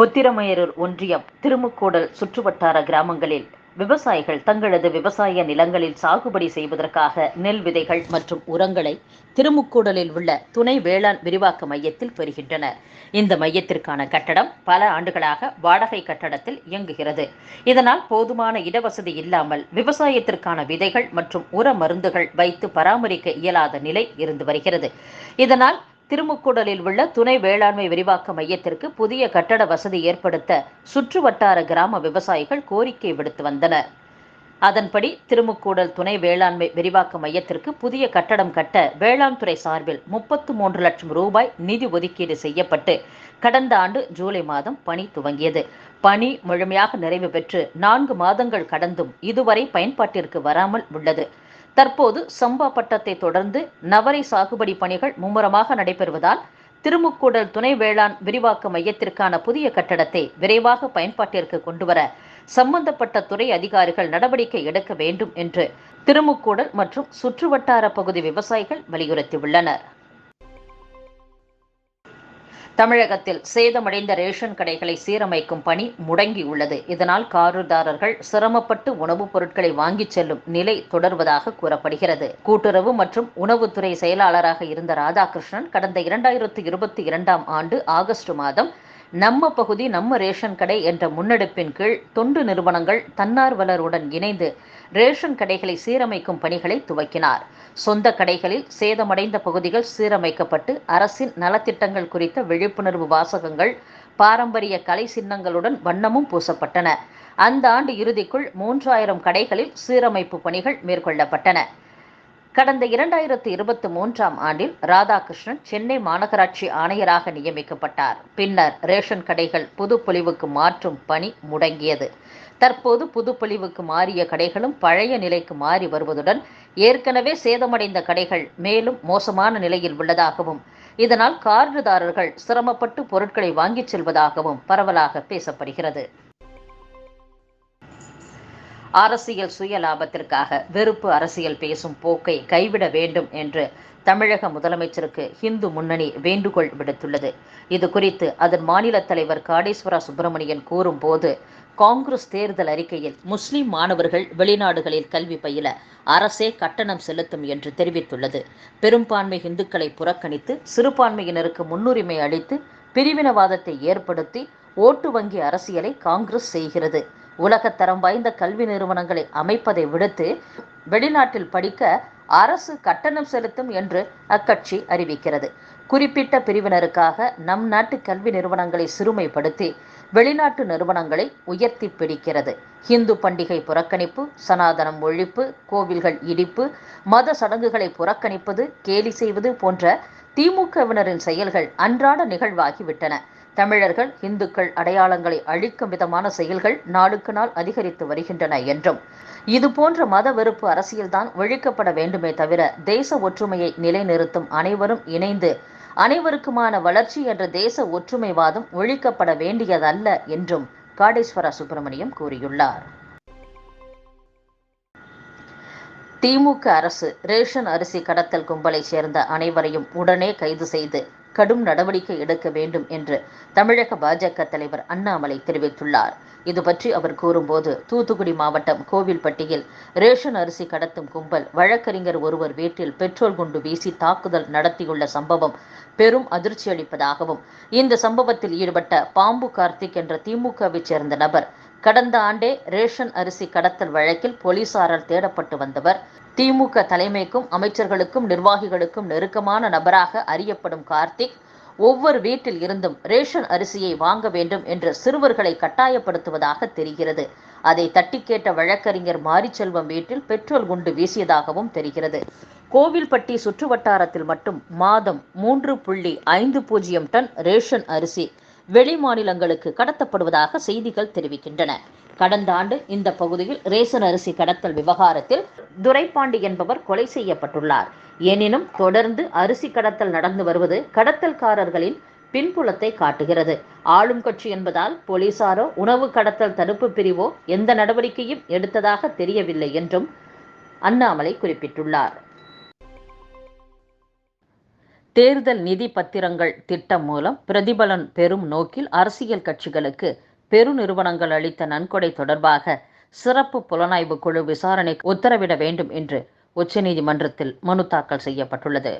உத்திரமயரூர் ஒன்றியம் திருமுக்கூடல் சுற்றுவட்டார கிராமங்களில் விவசாயிகள் தங்களது விவசாய நிலங்களில் சாகுபடி செய்வதற்காக நெல் விதைகள் மற்றும் உரங்களை திருமுக்கூடலில் உள்ள துணை வேளாண் விரிவாக்க மையத்தில் பெறுகின்றனர். இந்த மையத்திற்கான கட்டடம் பல ஆண்டுகளாக வாடகை கட்டடத்தில் இயங்குகிறது. இதனால் போதுமான இடவசதி இல்லாமல் விவசாயத்திற்கான விதைகள் மற்றும் உர மருந்துகள் வைத்து பராமரிக்க இயலாத நிலை இருந்து வருகிறது. இதனால் திருமுக்கூடலில் உள்ள துணை வேளாண்மை விரிவாக்க மையத்திற்கு புதிய கட்டட வசதி ஏற்படுத்த சுற்று வட்டார கிராம விவசாயிகள் கோரிக்கை விடுத்து வந்தனர். அதன்படி திருமுக்கூடல் துணை வேளாண்மை விரிவாக்க மையத்திற்கு புதிய கட்டடம் கட்ட வேளாண் துறை சார்பில் முப்பத்து மூன்று லட்சம் ரூபாய் நிதி ஒதுக்கீடு செய்யப்பட்டு கடந்த ஆண்டு ஜூலை மாதம் பணி துவங்கியது. பணி முழுமையாக நிறைவு பெற்று நான்கு மாதங்கள் கடந்தும் இதுவரை பயன்பாட்டிற்கு வராமல் உள்ளது. தற்போது சம்பா பட்டத்தை தொடர்ந்து நவரை சாகுபடி பணிகள் மும்முரமாக நடைபெறுவதால் திருமுக்கூடல் துணை வேளாண் விரிவாக்க மையத்திற்கான புதிய கட்டடத்தை விரைவாக பயன்பாட்டிற்கு கொண்டுவர சம்பந்தப்பட்ட துறை அதிகாரிகள் நடவடிக்கை எடுக்க வேண்டும் என்று திருமுக்கூடல் மற்றும் சுற்றுவட்டார பகுதி விவசாயிகள் வலியுறுத்தியுள்ளனர். தமிழகத்தில் சேதமடைந்த ரேஷன் கடைகளை சீரமைக்கும் பணி முடங்கியுள்ளது. இதனால் காருதாரர்கள் சிரமப்பட்டு உணவுப் பொருட்களை வாங்கிச் செல்லும் நிலை தொடர்வதாக கூறப்படுகிறது. கூட்டுறவு மற்றும் உணவுத்துறை செயலாளராக இருந்த ராதாகிருஷ்ணன் கடந்த இரண்டாயிரத்து இருபத்தி இரண்டாம் ஆண்டு ஆகஸ்ட் மாதம் நம்ம பகுதி நம்ம ரேஷன் கடை என்ற முன்னெடுப்பின் கீழ் தொண்டு நிறுவனங்கள் தன்னார்வலருடன் இணைந்து ரேஷன் கடைகளை சீரமைக்கும் பணிகளை துவக்கினார். சொந்த கடைகளில் சேதமடைந்த பகுதிகள் சீரமைக்கப்பட்டு அரசின் நலத்திட்டங்கள் குறித்த விழிப்புணர்வு வாசகங்கள் பாரம்பரிய கலை சின்னங்களுடன் வண்ணமும் பூசப்பட்டன. அந்த ஆண்டு இறுதிக்குள் மூன்றாயிரம் கடைகளில் சீரமைப்பு பணிகள் மேற்கொள்ளப்பட்டன. கடந்த இரண்டாயிரத்து இருபத்தி மூன்றாம் ஆண்டில் ராதாகிருஷ்ணன் சென்னை மாநகராட்சி ஆணையராக நியமிக்கப்பட்டார். பின்னர் ரேஷன் கடைகள் புதுப்பொலிவுக்கு மாற்றும் பணி முடங்கியது. தற்போது புதுப்பொலிவுக்கு மாறிய கடைகளும் பழைய நிலைக்கு மாறி வருவதுடன் ஏற்கனவே சேதமடைந்த கடைகள் மேலும் மோசமான நிலையில் உள்ளதாகவும் இதனால் கார்டுதாரர்கள் சிரமப்பட்டு பொருட்களை வாங்கிச் செல்வதாகவும் பரவலாக பேசப்படுகிறது. அரசியல் சுய லாபத்திற்காக வெறுப்பு அரசியல் பேசும் போக்கை கைவிட வேண்டும் என்று தமிழக முதலமைச்சருக்கு இந்து முன்னணி வேண்டுகோள் விடுத்துள்ளது. இது குறித்து அதன் மாநில தலைவர் காடேஸ்வரா சுப்பிரமணியன் கூறும்போது காங்கிரஸ் தேர்தல் அறிக்கையில் முஸ்லிம் மாணவர்கள் வெளிநாடுகளில் கல்வி பயில அரசே கட்டணம் செலுத்தும் என்று தெரிவித்துள்ளது. பெரும்பான்மை இந்துக்களை புறக்கணித்து சிறுபான்மையினருக்கு முன்னுரிமை அளித்து பிரிவினவாதத்தை ஏற்படுத்தி ஓட்டு வங்கி அரசியலை காங்கிரஸ் செய்கிறது. உலகத்தரம் வாய்ந்த கல்வி நிறுவனங்களை அமைப்பதை விடுத்து வெளிநாட்டில் படிக்க அரசு கட்டணம் செலுத்தும் என்று அக்கட்சி அறிவிக்கிறது. குறிப்பிட்ட பிரிவினருக்காக நம் நாட்டு கல்வி நிறுவனங்களை சிறுமைப்படுத்தி வெளிநாட்டு நிறுவனங்களை உயர்த்தி பிடிக்கிறது. இந்து பண்டிகை புறக்கணிப்பு சனாதனம் ஒழிப்பு கோவில்கள் இடிப்பு மத சடங்குகளை புறக்கணிப்பது கேலி செய்வது போன்ற திமுகவினரின் செயல்கள் அன்றாட நிகழ்வாகிவிட்டன. தமிழர்கள் இந்துக்கள் அடையாளங்களை அழிக்கும் விதமான செயல்கள் நாளுக்கு நாள் அதிகரித்து வருகின்றன என்றும். இது போன்ற மத வெறுப்பு அரசியல்தான் ஒழிக்கப்பட வேண்டுமே தவிர தேச ஒற்றுமையை நிலைநிறுத்தும் அனைவரும் இணைந்து அனைவருக்குமான வளர்ச்சி என்ற தேச ஒற்றுமைவாதம் ஒழிக்கப்பட வேண்டியதல்ல என்றும் காடேஸ்வர சுப்பிரமணியம் கூறியுள்ளார். திமுக அரசு ரேஷன் அரிசி கடத்தல் கும்பலை சேர்ந்த அனைவரையும் உடனே கைது செய்து கடும் நடவடிக்கை எடுக்க வேண்டும் என்று தமிழக பாஜக தலைவர் அண்ணாமலை தெரிவித்துள்ளார். இது பற்றி அவர் கூறும்போது தூத்துக்குடி மாவட்டம் கோவில்பட்டியில் ரேஷன் அரிசி கடத்தும் கும்பல் வழக்கறிஞர் ஒருவர் வீட்டில் பெட்ரோல் குண்டு வீசி தாக்குதல் நடத்தியுள்ள சம்பவம் பெரும் அதிர்ச்சி அளிப்பதாகவும் இந்த சம்பவத்தில் ஈடுபட்ட பாம்பு கார்த்திக் என்ற திமுகவைச் சேர்ந்த நபர் கடந்த ஆண்டே ரேஷன் அரிசி கடத்தல் வழக்கில் போலீசாரால் தேடப்பட்டு வந்தவர் திமுக தலைமைக்கும் அமைச்சர்களுக்கும் நிர்வாகிகளுக்கும் நெருக்கமான நபராக அறியப்படும் கார்த்திக் ஒவ்வொரு வீட்டில் இருந்தும் ரேஷன் அரிசியை வாங்க வேண்டும் என்று சிறுவர்களை கட்டாயப்படுத்துவதாக தெரிகிறது. அதை தட்டி கேட்ட வழக்கறிஞர் மாரிச்செல்வம் வீட்டில் பெட்ரோல் குண்டு வீசியதாகவும் தெரிகிறது. கோவில்பட்டி சுற்றுவட்டாரத்தில் மட்டும் மாதம் மூன்று புள்ளி ஐந்து பூஜ்ஜியம் டன் ரேஷன் அரிசி வெளி மாநிலங்களுக்கு கடத்தப்படுவதாக செய்திகள் தெரிவிக்கின்றன. கடந்த ஆண்டு இந்த பகுதியில் ரேசன் அரிசி கடத்தல் விவகாரத்தில் துரைப்பாண்டி என்பவர் கொலை செய்யப்பட்டுள்ளார். எனினும் தொடர்ந்து அரிசி கடத்தல் நடந்து வருவது கடத்தல்காரர்களின் பின்புலத்தை காட்டுகிறது. ஆளும் கட்சி என்பதால் போலீசாரோ உணவு கடத்தல் தடுப்பு பிரிவோ எந்த நடவடிக்கையும் எடுத்ததாக தெரியவில்லை என்றும் அண்ணாமலை குறிப்பிட்டுள்ளார். தேர்தல் நிதி பத்திரங்கள் திட்டம் மூலம் பிரதிபலன் பெறும் நோக்கில் அரசியல் கட்சிகளுக்கு பெருநிறுவனங்கள் அளித்த நன்கொடை தொடர்பாக சிறப்பு புலனாய்வு குழு விசாரணைக்கு உத்தரவிட வேண்டும் என்று உச்சநீதிமன்றத்தில் மனு தாக்கல் செய்யப்பட்டுள்ளது.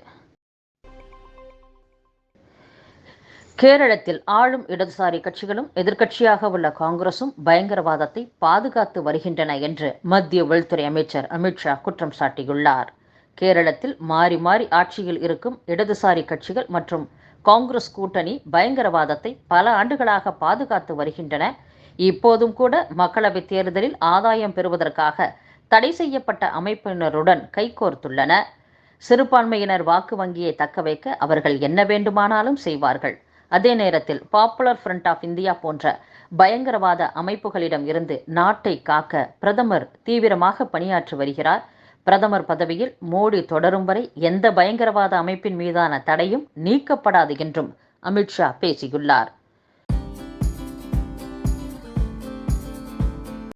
கேரளத்தில் ஆளும் இடதுசாரி கட்சிகளும் எதிர்க்கட்சியாக உள்ள காங்கிரசும் பயங்கரவாதத்தை பாதுகாத்து வருகின்றன என்று மத்திய உள்துறை அமைச்சர் அமித்ஷா குற்றம் சாட்டியுள்ளார். கேரளத்தில் மாறி மாறி ஆட்சியில் இருக்கும் இடதுசாரி கட்சிகள் மற்றும் காங்கிரஸ் கூட்டணி பயங்கரவாதத்தை பல ஆண்டுகளாக பாதுகாத்து வருகின்றன. இப்போதும் கூட மக்களவைத் தேர்தலில் ஆதாயம் பெறுவதற்காக தடை செய்யப்பட்ட அமைப்பினருடன் கைகோர்த்துள்ளன. சிறுபான்மையினர் வாக்கு வங்கியை தக்க வைக்க அவர்கள் என்ன வேண்டுமானாலும் செய்வார்கள். அதே நேரத்தில் பாப்புலர் ஃப்ரண்ட் ஆஃப் இந்தியா போன்ற பயங்கரவாத அமைப்புகளிடம் இருந்து நாட்டை காக்க பிரதமர் தீவிரமாக பணியாற்றி வருகிறார். பிரதமர் பதவியில் மோடி தொடரும் வரை எந்த பயங்கரவாத அமைப்பின் மீதான தடையும் நீக்கப்படாது என்றும் அமித்ஷா பேசியுள்ளார்.